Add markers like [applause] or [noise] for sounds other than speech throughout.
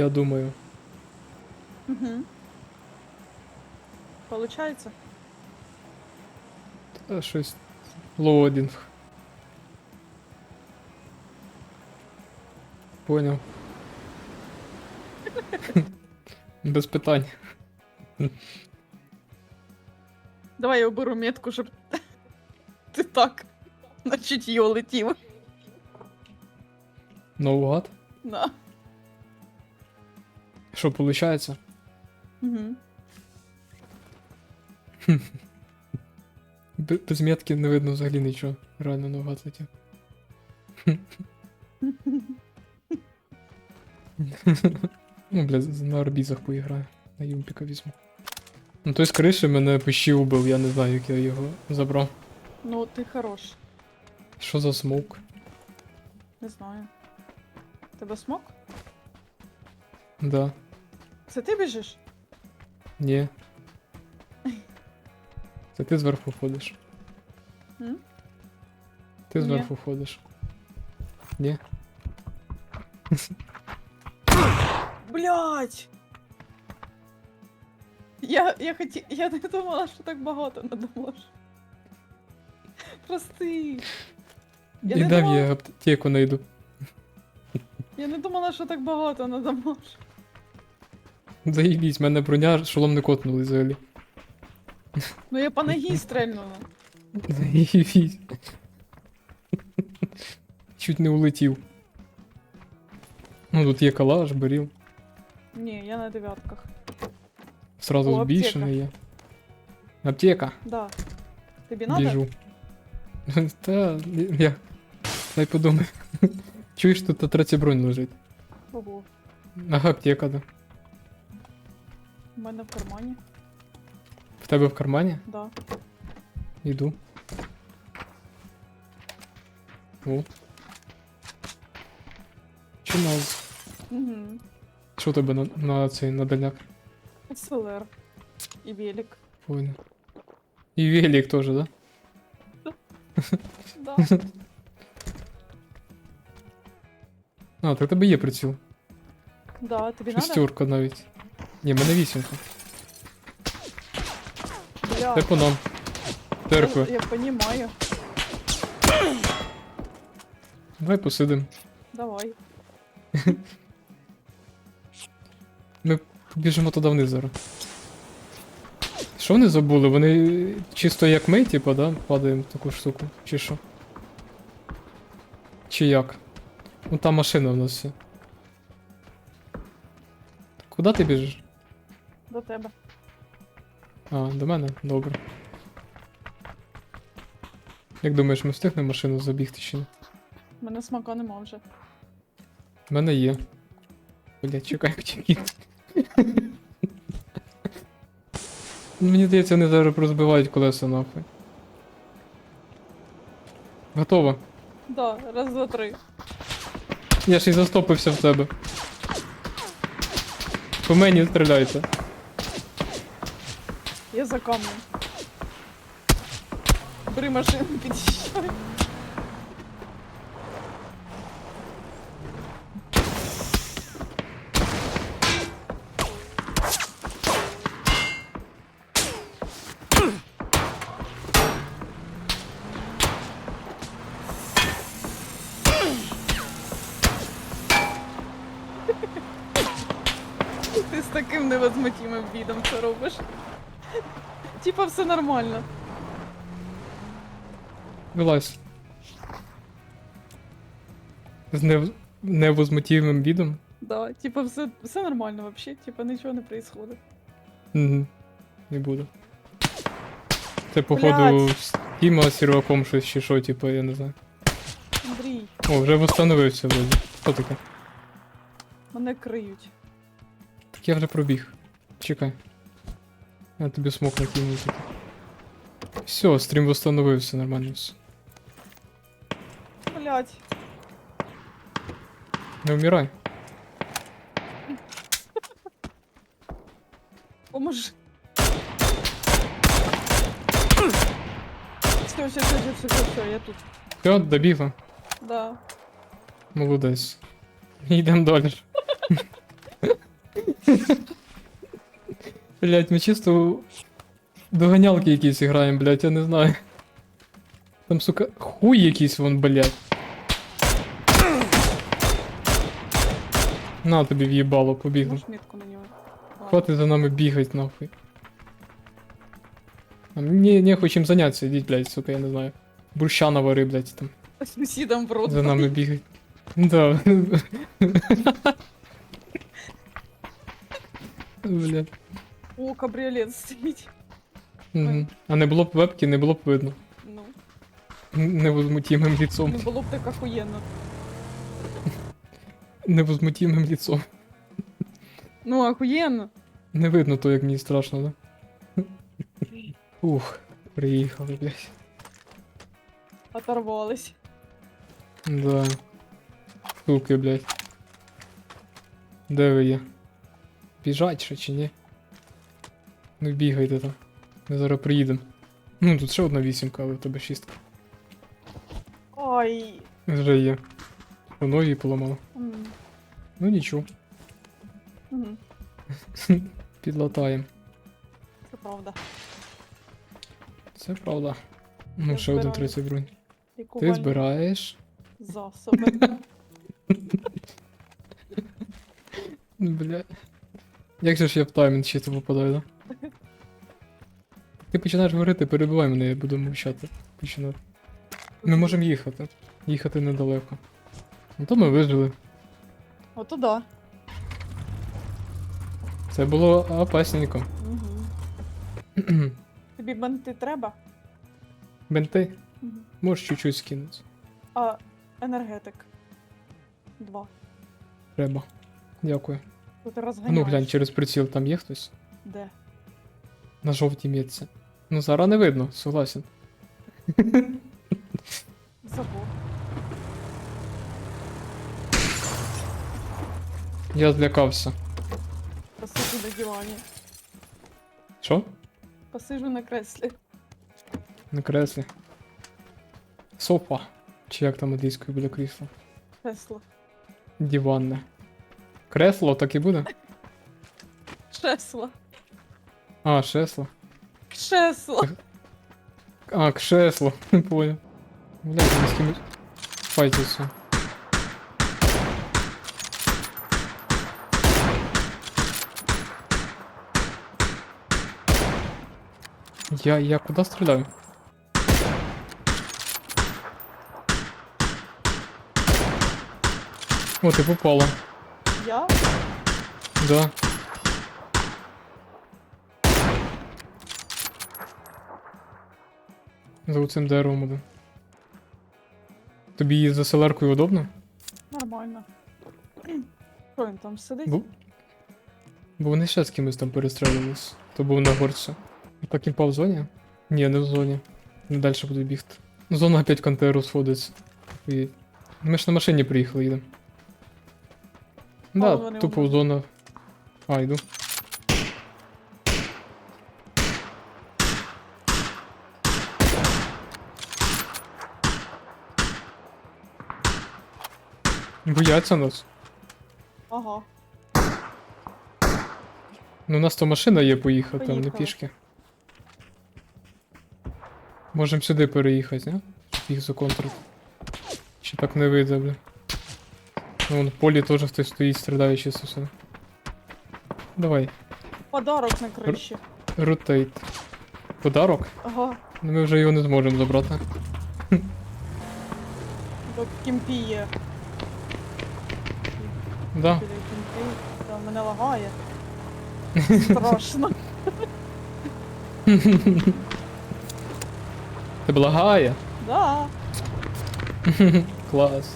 Я думаю. Угу. Получается? Та щось. Лоадінг. Поняв. [laughs] Без питань. Давай я оберу метку, щоб [laughs] ти так на чутьо летів. Наугад. Да. Що виходить? Угу. [laughs] Без метки не видно взагалі нічого. Реально наугад летів. [laughs] Ну, бля, на арбізах поіграю. На юмпіка візьму. Ну той з криші мене пищі убив, я не знаю, як я його забрав. Ну, ти хорош. Що за смоук? Не знаю. Тебе смок? Да. Це ти біжиш? Ні. [laughs] Це ти зверху ходиш. М? Ти Ні. зверху ходиш. Ні. Блять! Я, я хоті... Я не думала, що так багато надумала. Прости. Я не Ідем, думала- я аптеку найду. Я не думала, що так багато надамаш. [laughs] Заїбіть, мене броня шолом не котнули взагалі. Ну я по ногі стрельнула. [laughs] Заїбіть. [laughs] Чуть не улетів. Ну тут є калаш, баріл. Ні, я на дев'ятках. Сразу збільшений є. Аптека. Да. Тобі надо? Біжу. Та я. Дай подумай. Чуєш, тут третя бронь лежить. Ого. Ага, аптека, да. У мене в кармані. В тебе в кармані? Да. Іду. О. Чи нас? Угу. Що у тебе на, на цей на дальняк? СЛР. І велик. Понял. І велик теж, да? [laughs] Да. А, так в тебе є приціл. Да, тобі надо? Шестерка навіть. Ні, мене вісімка. Бля, Це по нам. Церква. я, понимаю. Давай посидим. Давай. [laughs] Ми біжимо туди вниз зараз. Що вони забули? Вони чисто як ми, типа, да? Падаємо в таку штуку. Чи що? Чи як? Ну там машина в нас все. Куди ти біжиш? До тебе. А, до мене? Добре. Як думаєш, ми встигнемо машину забігти чи ні? У мене смака нема вже. В мене є. Блять, чекай, чекай. Мені здається, вони зараз розбивають колеса нахуй. Готово. Да, раз, два, три. Я ж і застопився в тебе. По мені стріляйте. Я за камнем. Бери машину, [laughs] під'їжджай. [laughs] Ти з таким невозмутимим відом це робиш. Типа все нормально. Вилазь. З нев... невозмутимим відом. Да, типа все, все нормально вообще, типа нічого не происходит. Угу. Не буду. Це походу Блядь. з Тіма з серваком щось чи що, типу, я не знаю. Андрій, О, вже восстановився вроді. Що таке? мене криють. Так я вже пробіг. Чекай. Я тобі смок накину тільки. Все, стрім восстановився, нормально все. Блять. Не вмирай. Поможи. Все, все, все, все, все, все, я тут. Все, добігла. Да. Молодець. Йдемо далі. [laughs] Блять, ми чисто доганялки якісь граємо, блять, я не знаю. Там, сука, хуй якийсь вон, блять. На тобі в'їбало, побігли. Можеш метку на нього. Ладно. Хватить за нами бігать, нахуй. А мені не хочем заняться, ідіть, блядь, сука, я не знаю. Бурща навари, блядь, там. Сусідам в рот. За нами бігать. Да. [laughs] Бля. О, кабріолет стоїть. Мгм. А не було б вебки, не було б видно. Ну, Невозмутимим лицом. не було б так охуєнно. Невозмутимим лицом. Ну, охуєнно. Не видно то, як мені страшно, да? Ух, приїхали, блядь. Оторвались. Да. Суки, блядь. Де ви є? Біжать ще чи ні? Ну бігайте там. Ми зараз приїдемо. Ну, тут ще одна вісімка, але в тебе шістка. Ой. Вже є. По ноги поламало. М, Ну нічого. м, [laughs] Підлатаємо. Це правда. Це правда. Ну, Я ще один. 30 бронь. Ти збираєш. засоби. [laughs] Бля. Як же ж я в таймінг чисто попадаю, да? Ти починаєш говорити, перебивай мене, я буду мовчати. Починати. Ми можемо їхати. Їхати недалеко. Ну то ми вижили. Ото да. Це було опасненько. Угу. [clears throat] Тобі бенти треба? Бенти, Мгм. можеш чуть-чуть скинути. А енергетик. Два. Треба. Дякую. Тут розганяєш. Ну глянь, через приціл там є хтось? Де? На жовтій мітці. Ну зараз не видно, согласен. Забув. Я злякався. Посиджу на дивані. Що? Посиджу на креслі. На креслі. Сопа. Чи як там англійською буде крісло? Кресло. Диванне. Кресло так і буде? Кресло. А, шесло. Кресло. А, кшесло. Не [laughs] понял. Блядь, вони з кимось файтяться. Я, я куда стреляю? О, ты попала. Я? Да. За цим деревом один. Тобі за селеркою удобно? Нормально. [clears throat] Що він там сидить? Бо... Бо вони ще з кимось там перестрілювались. То був на горці. Так кімпа в зоні? Ні, не в зоні. Не далі буду бігти. Зона опять контейнеру сходиться. І... Ми ж на машині приїхали, їдемо. Да, тупо в зона. А, йду. Бояться нас. Ага. Ну, у нас то машина є поїхати, там не Поїхали. пішки. Можемо сюди переїхати, не? Щоб їх законтрити. Чи так не вийде, бля. Ну, вон в полі теж хтось стоїть, страдає чисто. Давай, Подарок на криші. ротейт. Подарок? Ага. Ну ми вже його не зможемо забрати. До кімпі є. Да. Та мене лагає. Страшно. [laughs] Ти благає? Да. [laughs] Клас.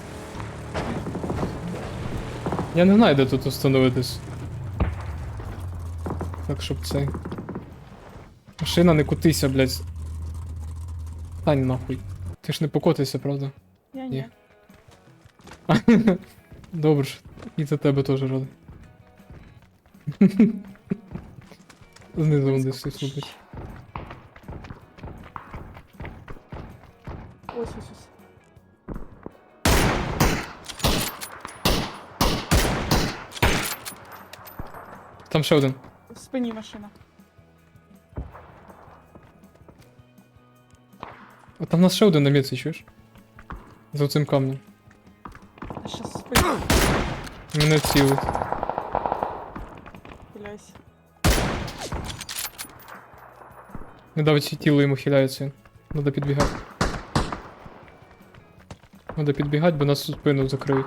Я не знаю, де тут установитись. Так, щоб цей. Машина, не кутися, блядь. Стань нахуй. Ти ж не покотися, правда? Я Ні. ні. [laughs] Добре ж. І за тебе теж радий. Знизу вон десь хтось лупить. Ось ось ось. Там ще один. В спині машина. А там у нас ще один на місці, чуєш? За цим камнем. Мене цілить. Хиляйся. Не давить тіло йому хиляється. Надо підбігати. Надо підбігати, бо нас у спину закриють.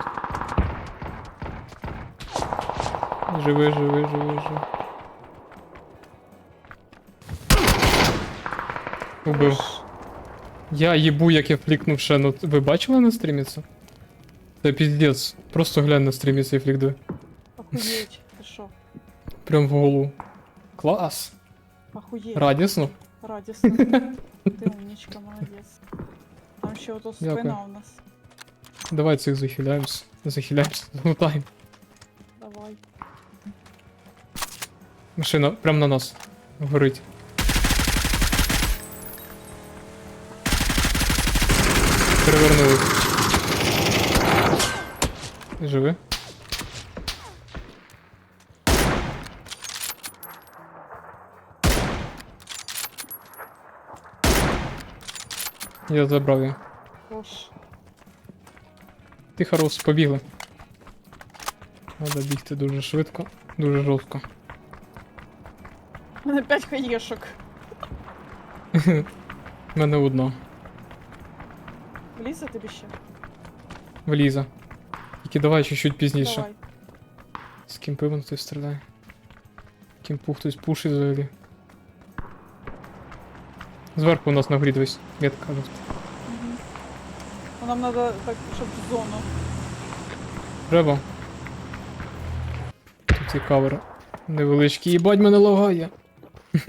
Живи, живи, живи, живи. Убив. Я їбу, як я флікнув ще. Ну, ви бачили на стрімі це? Це піздець. Просто глянь на стрімі цей флік диви. Охуєть. Ти що? Прям в голову. Клас. Охуєть. Радісно. Радісно. Ти умничка, молодець. Там ще ото спина Дякую. у нас. Давай цих захиляємось. Захиляємось. Лутаємо. [laughs] Давай. Машина прям на нас. Горить. Перевернули. Живи. Я забрав її. Хорош. Ти хорош, побігли. Треба бігти дуже швидко, дуже жорстко. У мене 5 хаєшок. [laughs] У мене одна. Влізе тобі ще? Вліза. Тільки давай чуть-чуть пізніше. Давай. З ким пивом хтось стріляє. Кімпу хтось пушить взагалі. Зверху у нас на дивись. Метка жовта. Мгм. Ну, Нам треба так, щоб в зону. Треба. Тут є кавер. Невеличкий. Їбать мене лагає. [laughs]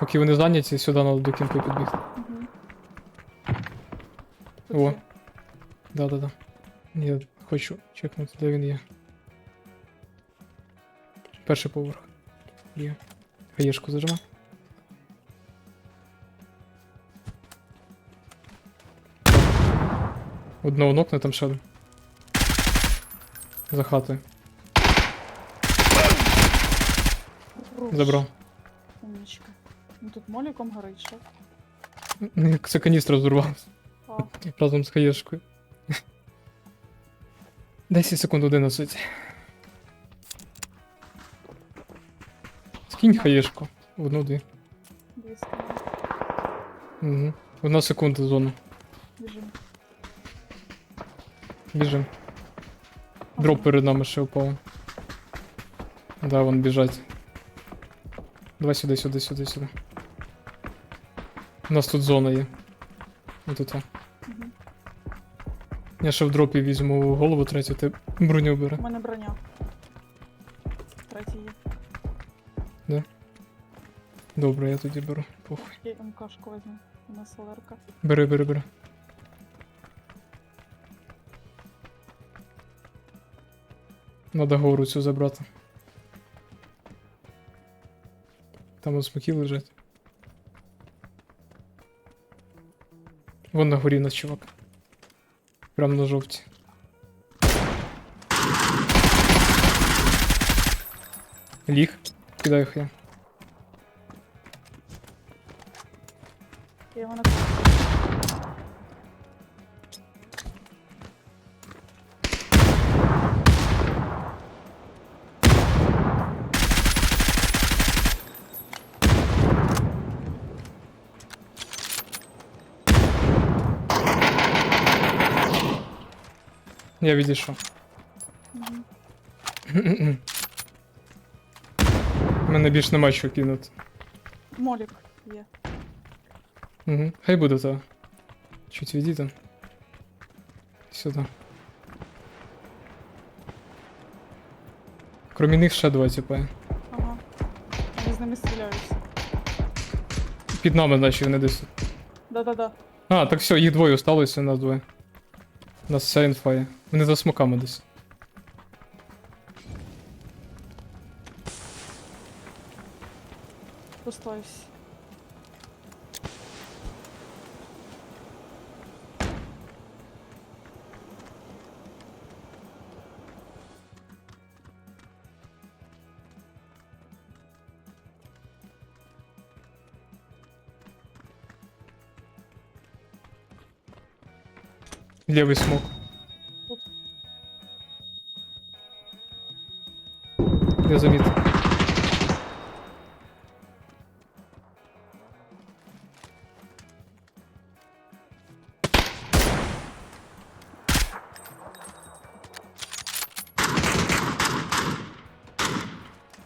Поки вони зайняті, сюди треба до кімпи підбігти. О. Да-да-да. Я хочу чекнути, де він є. Перший поверх. Є. Хаєшку зажимай. Одного нокне там ще один. За хатою. Забрав. Умничка. Ну тут моліком горить, що? Ну, Це каністра взорвався. А, Разом з хаєшкою. 10 секунд 11. Скинь хаєшку. Одну-дві. Угу. Одна секунда зона. Біжим. Біжим. Дроп перед нами ще впав. Да, вон біжать. Давай сюди, сюди, сюди, сюди. У нас тут зона є. Отут. Мгм. Я ще в дропі візьму голову третю, ти броню бери. У мене броня. Третій є. Добре, я тоді беру. Похуй. Я МКшку візьму. У нас ЛРка. Бери, бери, бери. Надо гору цю забрати. Там от смоки лежать. Вон на горі нас чувак. Прям на жовті. Ліг. Кидаю хрен. Я відійшов. Мгм. У мене більш нема що кинути. Молік є. Угу. Хай буде то. Чуть відійти. Сюди. Кроме них ще два типа. Ага. Вони з ними стріляються. Під нами, значить, вони десь. Да-да-да. А, так все, їх двоє осталося, нас двоє. У нас вся інфа є. Вони за смоками десь. Пустаюсь. Лівий смок. Тут. Я замітив.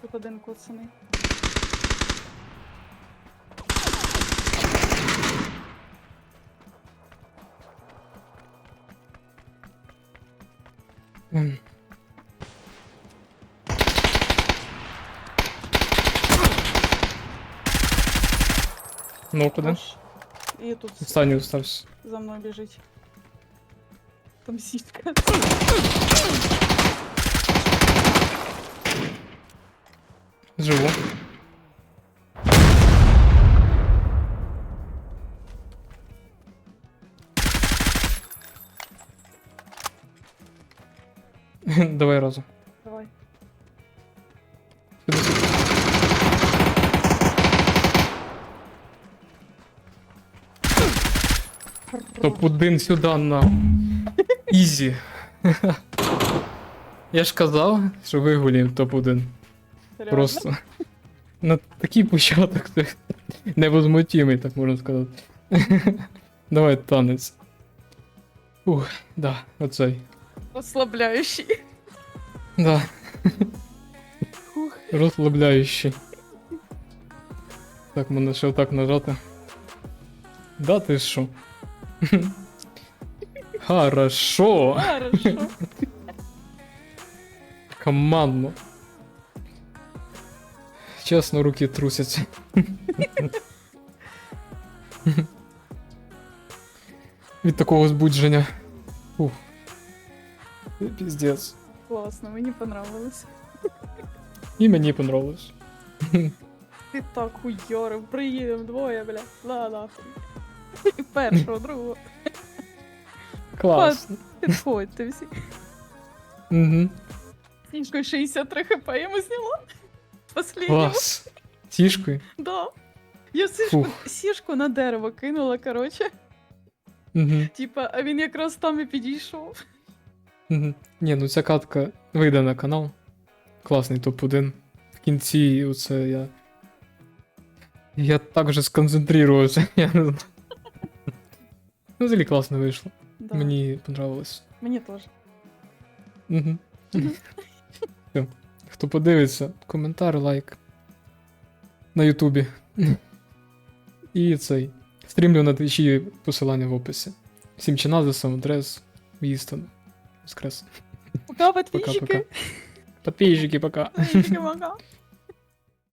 Тут один коцаний. Ну, куди? Ось. І тут Останній остався. за мною біжить. Там сітка. Живу. [laughs] Давай разом. Давай. Топ-1 сюди на. Ізі. Я ж казав, що вигулім топ-1. Просто. На такий початок невозмутимий, так можна сказати. Давай танець. Ух, да, оцей. Розслабляючий. Да, розслабляючий. Так, мене ще отак нажати. Да, ти що? Хорошо. Хорошо. Командно. Чесно, руки трусяться. Від такого збудження. Ух. Піздець. Класно, мені понравилось. І мені понравилось. Ти так хуйорив, приїдем двоє, бля. Да, нахуй. І першого, другого. Класно. Підходьте всі. Угу. Сніжкою 63 хп йому зняла. Последнього. Клас. Тішкою. Да. Я сішку, Фух. сішку на дерево кинула, коротше. Угу. Типа, а він якраз там і підійшов. Угу. Ні, ну ця катка вийде на канал. Класний топ-1. В кінці оце я. Я так вже сконцентрувався. [laughs] Я не знаю. Ну, взагалі класно вийшло. Да. Мені понравилось. Мені теж. Угу. [laughs] Все. Хто подивиться, коментар, лайк. На Ютубі. І цей. Стрімлю на твічі посилання в описі. Всім чиназисом, адрес, Вістон. Воскрес. Пока, Пока-пока. подписчики. Подписчики, пока. Подписчики, пока. [laughs]